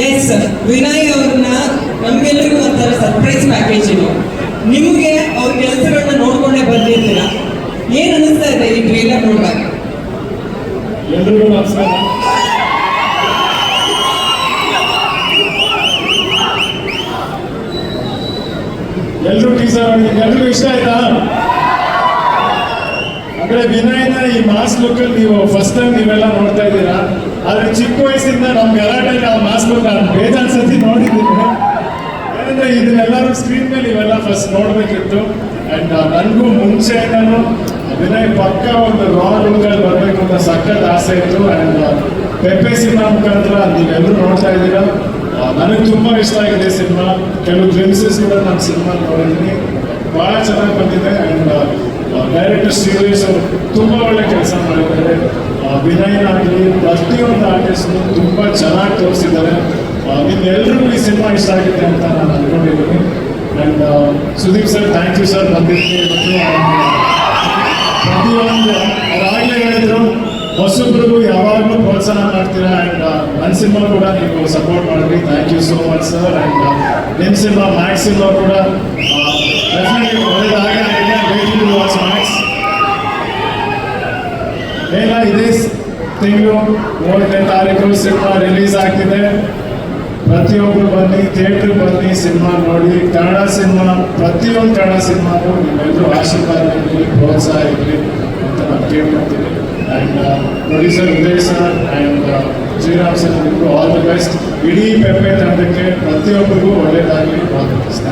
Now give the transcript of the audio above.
ವಿನಯ್ ಅವ್ರನ್ನ ನಮ್ಗೆಲ್ರಿಗೂ ಒಂಥರ surprise package ಇದು. ನಿಮಗೆ ಅವ್ರ ಕೆಲಸಗಳನ್ನ ನೋಡ್ಕೊಂಡೇ ಬಂದಿರ್ತೀರ? ಏನ್ ಅನಿಸ್ತಾ ಇದೆ ಈ ಟ್ರೈಲರ್ ನೋಡುವಾಗ ಎಲ್ರಿಗೂ ನಮಸ್ಕಾರ. ಎಲ್ರು ಟೀಸರ್ ಎಲ್ರಿಗೂ ಇಷ್ಟ ಆಯ್ತಾ? ಅಂದ್ರೆ ವಿನಯನ ಈ ಮಾಸ್ ಲುಕ್ ನೀವು ಫಸ್ಟ್ ಟೈಮ್ ನೀವೆಲ್ಲ ನೋಡ್ತಾ ಇದ್ದೀರಾ? ಆದ್ರೆ ಚಿಕ್ಕ ವಯಸ್ಸಿಂದ ನಮ್ ಗಲಾಟೆ ನಾವು ಮಾಸ್ ಲುಕ್ ನಾನು ಬೇಜಾನ್ ಸತಿ ನೋಡಿದ್ದೀನಿ. ಏನಂದ್ರೆ ಇದನ್ನೆಲ್ಲರೂ ಸ್ಕ್ರೀನ್ ಮೇಲೆ ಇವೆಲ್ಲ ಫಸ್ಟ್ ನೋಡ್ಬೇಕಿತ್ತು. ಅಂಡ್ ನನಗೂ ಮುಂಚೆ ನಾನು ವಿನಯ್ ಪಕ್ಕ ಒಂದು ರಾ ರೂಲ್ಗಳು ಬರಬೇಕು ಅಂತ ಸಖತ್ ಆಸೆ ಇತ್ತು. ಅಂಡ್ ಪೆಪ್ಪೆ ಸಿನಿಮಾ ಮುಖಾಂತರ ನೀವೆಲ್ಲರೂ ನೋಡ್ತಾ ಇದ್ದೀರಾ. ನನಗೆ ತುಂಬಾ ಇಷ್ಟ ಆಗಿದೆ ಸಿನಿಮಾ ಕೆಲವು ಗ್ಲಿಮ್ಸಸ್ ಕೂಡ ನಾನು ಸಿನಿಮಾ ನೋಡಿದ್ದೀನಿ. ಬಹಳ ಚೆನ್ನಾಗಿ ಬಂದಿದೆ. ಅಂಡ್ ಡೈರೆಕ್ಟರ್ ಶ್ರೀರೇಶ್ ಅವರು ವಿನಯ್ ಆಗಲಿ ಪ್ರತಿಯೊಂದು ಆರ್ಟಿಸ್ಟ್ ತುಂಬಾ ಚೆನ್ನಾಗಿ ತೋರಿಸಿದ್ದಾರೆ. ನಿಮ್ಮೆಲ್ಲರಿಗೂ ಈ ಸಿನಿಮಾ ಇಷ್ಟ ಆಗಿದೆ ಅಂತ ನಾನು ಅನ್ಕೊಂಡಿದ್ದೀನಿ. And Sudeep sir thank you sir ಬಂದಿದ್ದೀನಿ ಪ್ರತಿಯೊಂದು, ಅದಾಗಲೇ ಹೇಳಿದ್ರು ಹೊಸಬ್ರಿಗೂ ಯಾವಾಗಲೂ ಪ್ರೋತ್ಸಾಹ ಮಾಡ್ತೀರಾ? ಆ್ಯಂಡ್ ನನ್ನ ಸಿನಿಮಾ ಕೂಡ ನೀವು ಸಪೋರ್ಟ್ ಮಾಡಿದ್ರಿ. Thank you so much sir and ನಿಮ್ಮ ಸಿನಿಮಾ ಮ್ಯಾಕ್ಸ್ ಸಿನಿಮಾ ಕೂಡ ಡೆಫಿನೆಟ್ಲಿ ಮ್ಯಾಕ್ಸ್ ಇದೇ ತಿಂಗಳು ಮೂರನೇ ತಾರೀಕು ಸಿನಿಮಾ ರಿಲೀಸ್ ಆಗ್ತಿದೆ. ಪ್ರತಿಯೊಬ್ಬರು ಬನ್ನಿ, ಥಿಯೇಟರ್ ಬನ್ನಿ, ಸಿನಿಮಾ ನೋಡಿ. ಕನ್ನಡ ಸಿನಿಮಾ, ಪ್ರತಿಯೊಂದು ಕನ್ನಡ ಸಿನಿಮಾಗೂ ನಿಮ್ಮೆಲ್ಲರೂ ಆಶೀರ್ವಾದ ಇರಲಿ ಪ್ರೋತ್ಸಾಹ ಇರಲಿ ಅಂತ ನಾನು ಕೇಳ್ಕೊತೀನಿ and producer sir, Uday sir and Shriram sir all the best ಇಡೀ ಪೆಪ್ಪೆ ತಂಡಕ್ಕೆ ಪ್ರತಿಯೊಬ್ಬರಿಗೂ ಒಳ್ಳೆಯದಾಗಲಿ ಬೆಸ್ಟ್